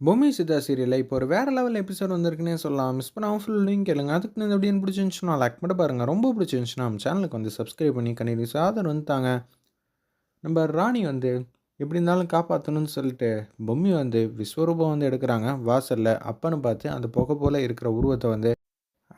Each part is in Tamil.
பூமி சித்தா சீரியலில் இப்போ ஒரு வேறு லெவல் எபிசோட் வந்திருக்குன்னே சொல்லலாம். மிஸ் பண்ணாமல் ஃபுல் லிங்க் கேளுங்க. அதுக்கு இந்த எப்படின்னு பிடிச்சிருந்துச்சுன்னா லைக் மட்டும் பாருங்கள் ரொம்ப பிடிச்சிருந்துச்சுன்னா நம்ம சேனலுக்கு வந்து சப்ஸ்கிரைப் பண்ணி கண்டினியூஸ் சாதர் வந்துட்டாங்க நம்ம ராணி வந்து எப்படி இருந்தாலும் காப்பாற்றணும்னு சொல்லிட்டு பொம்மி வந்து விஸ்வரூபம் வந்து எடுக்கிறாங்க. வாசலில் அப்பன்னு பார்த்து அந்த புகை போல் இருக்கிற உருவத்தை வந்து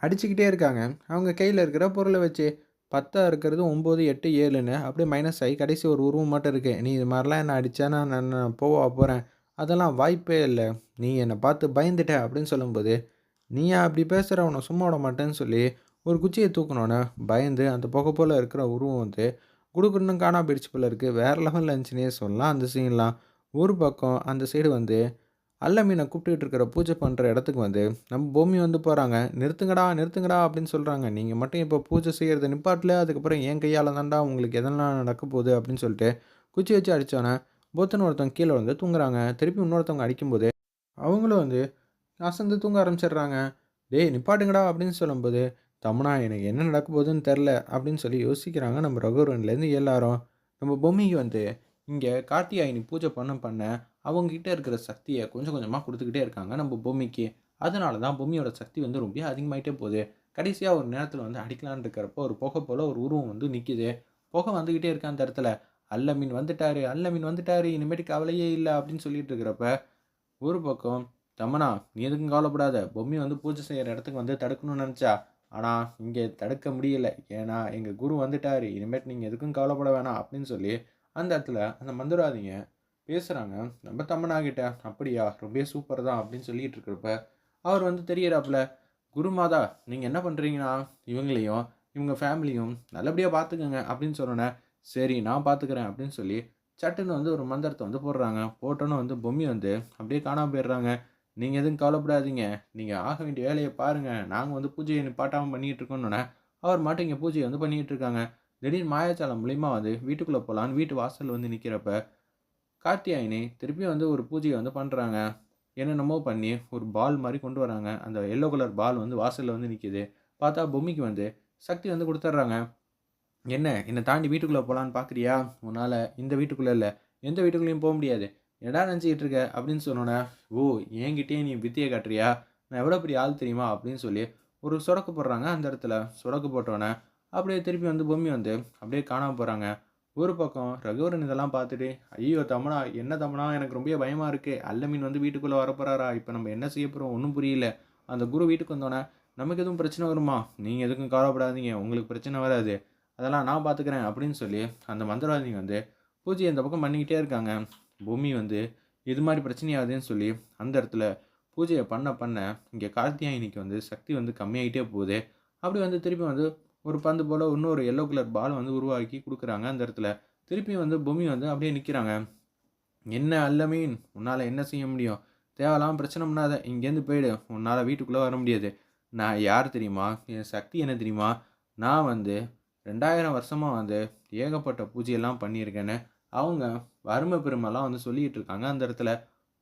அடிச்சுக்கிட்டே இருக்காங்க. அவங்க கையில் இருக்கிற பொருளை வச்சு பத்தாக இருக்கிறது ஒம்பது எட்டு ஏழுன்னு அப்படியே மைனஸ் ஆகி கடைசி ஒரு உருவம் மட்டும் இருக்குது நீ இது மாதிரிலாம் என்ன அடித்தா நான் நான் போவா போகிறேன் அதெல்லாம் வாய்ப்பே இல்லை. நீ என்னை பார்த்து பயந்துட்ட அப்படின்னு சொல்லும்போது நீயா அப்படி பேசுகிற உன்னை சும்மா விட மாட்டேன்னு சொல்லி ஒரு குச்சியை தூக்கணுன்னே பயந்து அந்த புகை போல் இருக்கிற உருவம் வந்து குடுக்குன்னு காணா பிடிச்சு போல இருக்குது வேறு லெவலில் இருந்துச்சுன்னே சொல்லலாம். அந்த சீன்லாம் ஒரு பக்கம் அந்த சைடு வந்து அல்ல மீனை கூப்பிட்டுக்கிட்டு இருக்கிற பூஜை பண்ணுற இடத்துக்கு வந்து நம்ம பூமி வந்து போகிறாங்க நிறுத்துங்கடா நிறுத்துங்கடா அப்படின்னு சொல்கிறாங்க நீங்கள் மட்டும் இப்போ பூஜை செய்கிறத நிப்பாட்டில். அதுக்கப்புறம் என் கையால் தான்டா உங்களுக்கு எதெல்லாம் நடக்க போகுது அப்படின்னு சொல்லிட்டு குச்சி வச்சு அடித்தோன்னே போத்தன் ஒருத்தவங்க கீழே வந்து தூங்குறாங்க. திருப்பி இன்னொருத்தவங்க அடிக்கும்போது அவங்களும் வந்து அசந்து தூங்க ஆரம்பிச்சிடுறாங்க. டேய் நிப்பாட்டுங்கடா அப்படின்னு சொல்லும்போது தமனா எனக்கு என்ன நடக்க போகுதுன்னு தெரில அப்படின்னு சொல்லி யோசிக்கிறாங்க நம்ம ரகுவரன்லேருந்து எல்லாரும். நம்ம பொம்மைக்கு வந்து இங்கே கார்த்தியாயினி பூஜை பண்ண பண்ண அவங்ககிட்ட இருக்கிற சக்தியை கொஞ்சம் கொஞ்சமாக கொடுத்துக்கிட்டே இருக்காங்க நம்ம பொம்மைக்கு. அதனால தான் பொம்மியோட சக்தி வந்து ரொம்ப அதிகமாகிட்டே போகுது. கடைசியாக ஒரு நேரத்தில் வந்து அடிக்கலான்னு இருக்கிறப்போ ஒரு புகை போல் ஒரு உருவம் வந்து நிற்கிது புகை வந்துக்கிட்டே இருக்க அந்த இடத்துல. அல்ல மீன் வந்துட்டாரு அல்ல மீன் வந்துட்டாரு இனிமேட்டு கவலையே இல்லை அப்படின்னு சொல்லிட்டு இருக்கிறப்ப ஒரு பக்கம் தமனா நீ எதுக்கும் கவலைப்படாத பொம்மி வந்து பூஜை செய்கிற இடத்துக்கு வந்து தடுக்கணும்னு நினச்சா ஆனால் இங்கே தடுக்க முடியல. ஏன்னா எங்கள் குரு வந்துட்டார் இனிமேட்டு நீங்கள் எதுக்கும் கவலைப்பட வேணாம் அப்படின்னு சொல்லி அந்த இடத்துல அந்த மந்திராதிங்க பேசுகிறாங்க நம்ம தம்மனா அப்படியா ரொம்ப சூப்பர் தான் அப்படின்னு சொல்லிட்டு இருக்கிறப்ப அவர் வந்து தெரியறாப்புல குருமாதா நீங்கள் என்ன பண்ணுறீங்கன்னா இவங்களையும் இவங்க ஃபேமிலியும் நல்லபடியாக பார்த்துக்கோங்க அப்படின்னு சொன்னோன்னே சரி நான் பார்த்துக்கிறேன் அப்படின்னு சொல்லி சட்டுன்னு வந்து ஒரு மந்திரத்தை வந்து போடுறாங்க. போட்டோன்னு வந்து பொம்மி வந்து அப்படியே காணாமல் போயிடுறாங்க. நீங்கள் எதுவும் கவலைப்படாதீங்க. நீங்கள் ஆக வேண்டிய வேலையை பாருங்கள் நாங்கள் வந்து பூஜையை நிப்பாட்டாமல் பண்ணிகிட்டு இருக்கோன்னொன்னே அவர் மட்டும் இங்கே பூஜையை வந்து பண்ணிகிட்டு இருக்காங்க. திடீர்னு மாயாச்சாலம் மூலிமா வந்து வீட்டுக்குள்ளே போகலான்னு வீட்டு வாசல் வந்து நிற்கிறப்ப கார்த்தியாயினி திருப்பி வந்து ஒரு பூஜையை வந்து பண்ணுறாங்க என்னென்னமோ பண்ணி ஒரு பால் மாதிரி கொண்டு வராங்க. அந்த எல்லோ கலர் பால் வந்து வாசலில் வந்து நிற்கிது பார்த்தா பொம்மிக்கு வந்து சக்தி வந்து கொடுத்துட்றாங்க. என்ன? என்னை தாண்டி வீட்டுக்குள்ளே போகலான்னு பார்க்குறியா? உன்னால் இந்த வீட்டுக்குள்ளே இல்லை. எந்த வீட்டுக்குள்ளேயும் போக முடியாது. என்னடா நினச்சிக்கிட்டு இருக்க? அப்படின்னு சொன்னோன்னே ஓ என்கிட்டயே நீ வித்தியை காட்டுறியா? நான் எவ்வளோ பெரிய ஆள் தெரியுமா? அப்படின்னு சொல்லி ஒரு சொடக்கு போடுறாங்க அந்த இடத்துல. சொடக்கு போட்டோன்னே அப்படியே திருப்பி வந்து பொம்மி வந்து அப்படியே காணாமல் போகிறாங்க ஒரு பக்கம் ரகுவரன் இதெல்லாம் பார்த்துட்டு ஐயோ தமனா என்ன தமனா? எனக்கு ரொம்ப பயமாக இருக்குது அல்ல மீன் வந்து வீட்டுக்குள்ளே வரப்போகிறாரா இப்போ நம்ம என்ன செய்ய போகிறோம் ஒன்றும் புரியல. அந்த குரு வீட்டுக்கு வந்தோன்னே நமக்கு எதுவும் பிரச்சனை வருமா? நீங்கள் எதுக்கும் கவலைப்படாதீங்க. உங்களுக்கு பிரச்சனை வராது. அதெல்லாம் நான் பார்த்துக்கிறேன் அப்படின்னு சொல்லி அந்த மந்திரவாதிங்க வந்து பூஜை அந்த பக்கம் பண்ணிக்கிட்டே இருக்காங்க. பூமி வந்து இது மாதிரி பிரச்சனையாகுதுன்னு சொல்லி அந்த இடத்துல பூஜையை பண்ண பண்ண இங்கே கார்த்தியாயினிக்கு வந்து சக்தி வந்து கம்மியாகிட்டே போகுது. அப்படி வந்து திருப்பி வந்து ஒரு பந்து போல் இன்னொரு எல்லோ கலர் பால் வந்து உருவாக்கி கொடுக்குறாங்க. அந்த இடத்துல திருப்பி வந்து பூமி வந்து அப்படியே நிற்கிறாங்க என்ன அல்ல மீன்? உன்னால் என்ன செய்ய முடியும்? தேவையில்லாமல் பிரச்சனை பண்ணாத. இங்கேருந்து போயிடு. உன்னால் வீட்டுக்குள்ளே வர முடியாது. நான் யார் தெரியுமா? என் சக்தி என்ன தெரியுமா? நான் வந்து ரெண்டாயிரம் வருஷமாக வந்து ஏகப்பட்ட பூஜையெல்லாம் பண்ணியிருக்கேன்னு அவங்க வறுமை பெருமைலாம் வந்து சொல்லிகிட்டு இருக்காங்க அந்த இடத்துல.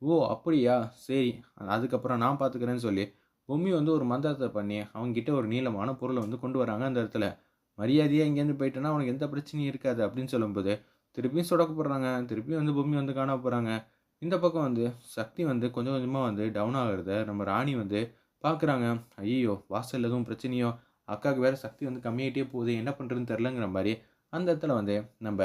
ஓ அப்படியா? சரி அதுக்கப்புறம் நான் பார்த்துக்கிறேன்னு சொல்லி பொம்மி வந்து ஒரு மந்திரத்தை பண்ணி அவங்ககிட்ட ஒரு நீளமான பொருளை வந்து கொண்டு வராங்க அந்த இடத்துல. மரியாதையாக இங்கேருந்து போயிட்டேன்னா அவனுக்கு எந்த பிரச்சனையும் இருக்காது அப்படின்னு சொல்லும்போது திருப்பியும் சுடக்க போடுறாங்க. திருப்பியும் வந்து பொம்மி வந்து காண போகிறாங்க இந்த பக்கம் வந்து சக்தி வந்து கொஞ்சம் கொஞ்சமாக வந்து டவுன் ஆகிறத நம்ம ராணி வந்து பார்க்குறாங்க. ஐயோ வாசல் எதுவும் பிரச்சனையோ அக்காவுக்கு வேறு சக்தி வந்து கம்மியாகிட்டே போகுது என்ன பண்ணுறதுன்னு தெரிலங்கிற மாதிரி அந்த இடத்துல வந்து நம்ம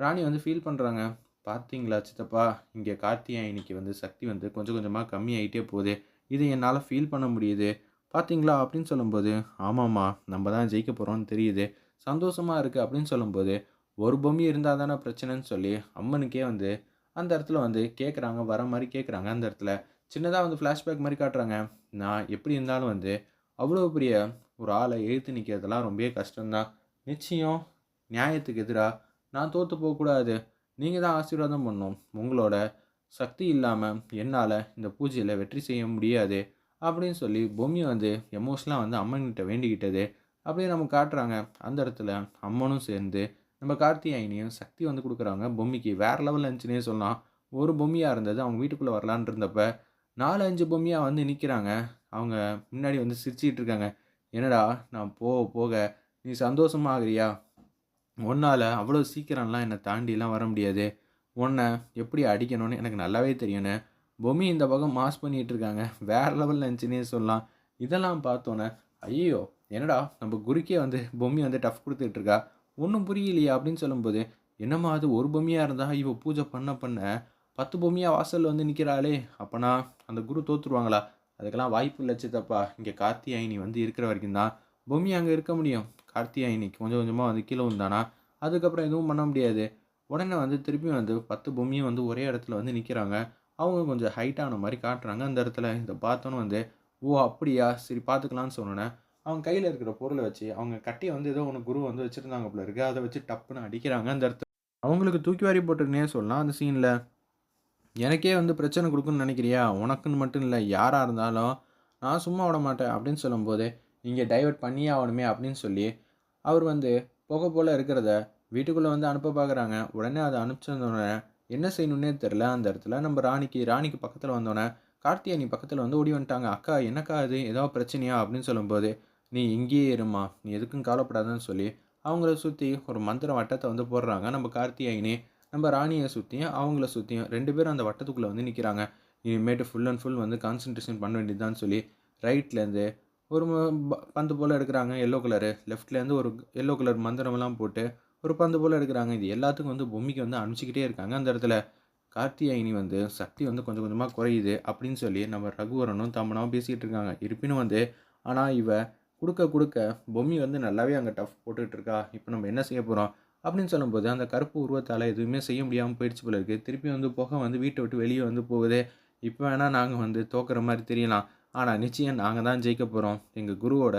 ராணி வந்து ஃபீல் பண்ணுறாங்க பார்த்தீங்களா சித்தப்பா? இங்கே கார்த்தியாயினிக்கு வந்து சக்தி வந்து கொஞ்சம் கொஞ்சமாக கம்மியாகிட்டே போகுது. இதை என்னால் ஃபீல் பண்ண முடியுது. பார்த்தீங்களா அப்படின்னு சொல்லும்போது ஆமாம்மா நம்ம தான் ஜெயிக்க போகிறோம்னு தெரியுது. சந்தோஷமாக இருக்குது அப்படின்னு சொல்லும்போது ஒரு பொம்மி இருந்தால் தானே பிரச்சனைன்னு சொல்லி அம்மனுக்கே வந்து அந்த இடத்துல வந்து கேட்குறாங்க வர மாதிரி கேட்குறாங்க அந்த இடத்துல. சின்னதாக வந்து ஃப்ளாஷ்பேக் மாதிரி காட்டுறாங்க. நான் எப்படி இருந்தாலும் வந்து அவ்வளோ பெரிய ஒரு ஆளை எழுத்து நிற்கிறதெல்லாம் ரொம்ப கஷ்டம்தான். நிச்சயம் நியாயத்துக்கு எதிராக நான் தோற்று போகக்கூடாது. நீங்கள் தான் ஆசீர்வாதம் பண்ணும். உங்களோட சக்தி இல்லாமல் என்னால் இந்த பூஜையில் வெற்றி செய்ய முடியாது. அப்படின்னு சொல்லி பொம்மி வந்து எமோஷனலாக வந்து அம்மன்கிட்ட வேண்டிக்கிட்டது. அப்படியே நம்ம காட்டுறாங்க. அந்த இடத்துல அம்மனும் சேர்ந்து நம்ம கார்த்தியாயினியும் சக்தி வந்து கொடுக்குறாங்க. பொம்மிக்கு வேறு லெவலில் இருந்துச்சுன்னே சொல்லலாம். ஒரு பொம்மியாக இருந்தது. அவங்க வீட்டுக்குள்ளே வரலான் இருந்தப்போ நாலு அஞ்சு பொம்மையாக வந்து நிற்கிறாங்க அவங்க முன்னாடி வந்து சிரிச்சிக்கிட்டு இருக்காங்க என்னடா நான் போக போக நீ சந்தோஷமாகறியா உன்னால் அவ்வளோ சீக்கிரம்லாம் என்னை தாண்டிலாம் வர முடியாது. உன்னை எப்படி அடிக்கணும்னு எனக்கு நல்லாவே தெரியும்னு பொம்மி இந்த பக்கம் மாஸ் பண்ணிகிட்டு இருக்காங்க வேறு லெவலில் இருந்துச்சுன்னே சொல்லலாம். இதெல்லாம் பார்த்தோன்னே ஐயோ என்னடா நம்ம குருக்கே வந்து பொம்மி வந்து டஃப் கொடுத்துட்ருக்கா? ஒன்றும் புரியலையா அப்படின்னு சொல்லும்போது என்னம்மா அது ஒரு பொம்மையாக இருந்தால் இவ பூஜை பண்ண பண்ண பத்து பொம்மையாக வாசலில் வந்து நிற்கிறாளே அப்போனா அந்த குரு தோற்றுருவாங்களா அதுக்கெல்லாம் வாய்ப்பு இல்லை சித்தப்பா. இங்கே கார்த்தியாயினி வந்து இருக்கிற வரைக்கும் தான் பொம்மி அங்கே இருக்க முடியும். கார்த்தியாயினி கொஞ்சம் கொஞ்சமாக வந்து கீழே வந்தானா அதுக்கப்புறம் எதுவும் பண்ண முடியாது. உடனே வந்து திருப்பி வந்து பத்து பொம்மியும் வந்து ஒரே இடத்துல வந்து நிற்கிறாங்க அவங்க கொஞ்சம் ஹைட்டான மாதிரி காட்டுறாங்க அந்த இடத்துல. இதை பார்த்தோன்னு வந்து ஓ அப்படியா? சரி பார்த்துக்கலான்னு சொன்னோன்னே அவங்க கையில் இருக்கிற பொருளை வச்சு அவங்க கட்டியை வந்து ஏதோ ஒன்று குரு வந்து வச்சுருந்தாங்க போல இருக்குது அதை வச்சு டப்புன்னு அடிக்கிறாங்க அந்த இடத்துல. அவங்களுக்கு தூக்கி வாரி போட்டுருக்குனே சொல்லலாம் அந்த சீனில் எனக்கே வந்து பிரச்சனை கொடுக்குன்னு நினைக்கிறியா? உனக்குன்னு மட்டும் இல்லை யாராக இருந்தாலும் நான் சும்மா விட மாட்டேன் அப்படின்னு சொல்லும்போது இங்கே டைவெர்ட் பண்ணியே ஆகணுமே அப்படின்னு சொல்லி அவர் வந்து போக போல் இருக்கிறத வீட்டுக்குள்ளே வந்து அனுப்ப பார்க்குறாங்க உடனே அதை அனுப்பிச்சிருந்தோடனே என்ன செய்யணுன்னே தெரில அந்த இடத்துல நம்ம ராணிக்கு ராணிக்கு பக்கத்தில் வந்தோடனே கார்த்தியானி பக்கத்தில் வந்து ஓடி வந்துட்டாங்க. அக்கா என்னக்கா இது? ஏதோ பிரச்சனையா? அப்படின்னு சொல்லும்போது நீ இங்கேயே இருமா நீ எதுக்கும் கவலைப்படாதன்னு சொல்லி அவங்கள சுற்றி ஒரு மந்திர வட்டத்தை வந்து போடுறாங்க. நம்ம கார்த்தியாயினி நம்ம ராணியை சுற்றியும் அவங்கள சுற்றியும் ரெண்டு பேரும் அந்த வட்டத்துக்குள்ளே வந்து நிற்கிறாங்க இனிமேட்டு ஃபுல் அண்ட் ஃபுல் வந்து கான்சன்ட்ரேஷன் பண்ண வேண்டியதுதான் சொல்லி ரைட்லேருந்து ஒரு பந்து போல் எடுக்கிறாங்க எல்லோ கலரு லெஃப்ட்லேருந்து ஒரு எல்லோ கலர் மந்திரமெல்லாம் போட்டு ஒரு பந்து போல் எடுக்கிறாங்க. இது எல்லாத்துக்கும் வந்து பொம்மிக்கு வந்து அனுப்பிச்சிக்கிட்டே இருக்காங்க. அந்த இடத்துல கார்த்தியாயினி வந்து சக்தி வந்து கொஞ்சம் கொஞ்சமாக குறையுது அப்படின்னு சொல்லி நம்ம ரகுவரனும் தம்மனாவும் பேசிகிட்டு இருக்காங்க. இருப்பினும் வந்து ஆனால் இவ கொடுக்க கொடுக்க பொம்மி வந்து நல்லாவே அங்கே டஃப் போட்டுட்ருக்கா இப்போ நம்ம என்ன செய்ய போகிறோம் அப்படின்னு சொல்லும்போது அந்த கருப்பு உருவத்தால் எதுவுமே செய்ய முடியாமல் போயிடுச்சு போல இருக்குது திருப்பி வந்து புகை வந்து வீட்டை விட்டு வெளியே வந்து போகுது இப்போ வேணால் நாங்கள் வந்து தோக்குற மாதிரி தெரியலாம். ஆனால் நிச்சயம் நாங்கள் தான் ஜெயிக்க போகிறோம் எங்கள் குருவோட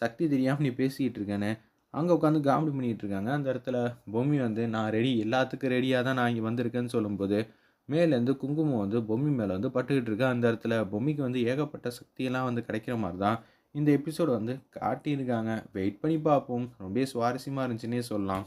சக்தி தெரியாமல் நீ பேசிக்கிட்டு இருக்கேன்னு அங்கே உட்காந்து காமெடி பண்ணிகிட்டு இருக்காங்க. அந்த இடத்துல பொம்மி வந்து நான் ரெடி எல்லாத்துக்கும் ரெடியாக தான் நான் இங்கே வந்திருக்கேன்னு சொல்லும்போது மேலேருந்து குங்குமம் வந்து பொம்மி மேலே வந்து பட்டுக்கிட்டு இருக்கு. அந்த இடத்துல பொம்மிக்கு வந்து ஏகப்பட்ட சக்தியெல்லாம் வந்து கிடைக்கிற மாதிரி தான் இந்த எபிசோடு வந்து காட்டியிருக்காங்க. வெயிட் பண்ணி பார்ப்போம். ரொம்ப சுவாரஸ்யமாக இருந்துச்சுன்னே சொல்லலாம்.